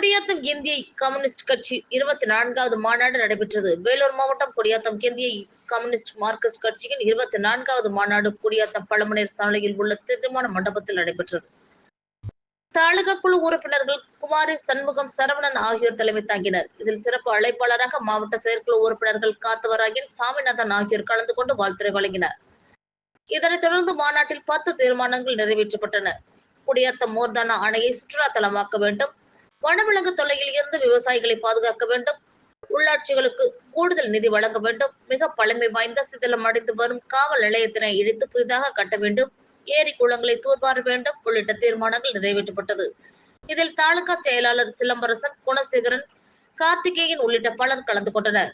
குடியாத்தம் இந்திய கம்யூனிஸ்ட் கட்சி இருபத்தி நான்காவது மாநாடு நடைபெற்றது. வேலூர் மாவட்டம் குடியாத்தம் இந்திய கம்யூனிஸ்ட் மார்க்சிஸ்ட் கட்சியின் இருபத்தி நான்காவது மாநாடு குடியாத்தம் பழமனேர் சாலையில் உள்ள திருமண மண்டபத்தில் நடைபெற்றது. தாலுகா குழு உறுப்பினர்கள் குமாரி சண்முகம் சரவணன் ஆகியோர் தலைமை தாங்கினர். இதில் சிறப்பு அழைப்பாளராக மாவட்ட செயற்குழு உறுப்பினர்கள் காத்தவராயன் சாமிநாதன் ஆகியோர் கலந்து கொண்டு வாழ்த்துறை வழங்கினர். இதனைத் தொடர்ந்து மாநாட்டில் பத்து தீர்மானங்கள் நிறைவேற்றப்பட்டன. குடியாத்தம் மோர்தானா அணையை சுற்றுலா தலமாக்க வேண்டும். வனவிலங்கு தொல்லையில் இருந்து விவசாயிகளை பாதுகாக்க வேண்டும். உள்ளாட்சிகளுக்கு கூடுதல் நிதி வழங்க வேண்டும். மிக பழமை வாய்ந்த சிதிலம் அடைந்து வரும் காவல் நிலையத்தினை இழித்து புதிதாக கட்ட வேண்டும். ஏரி குளங்களை தூர்வார வேண்டும். உள்ளிட்ட தீர்மானங்கள் நிறைவேற்றப்பட்டது. இதில் தாலுகா செயலாளர் சிலம்பரசன் குணசேகரன் கார்த்திகேயன் உள்ளிட்ட பலர் கலந்து கொண்டனர்.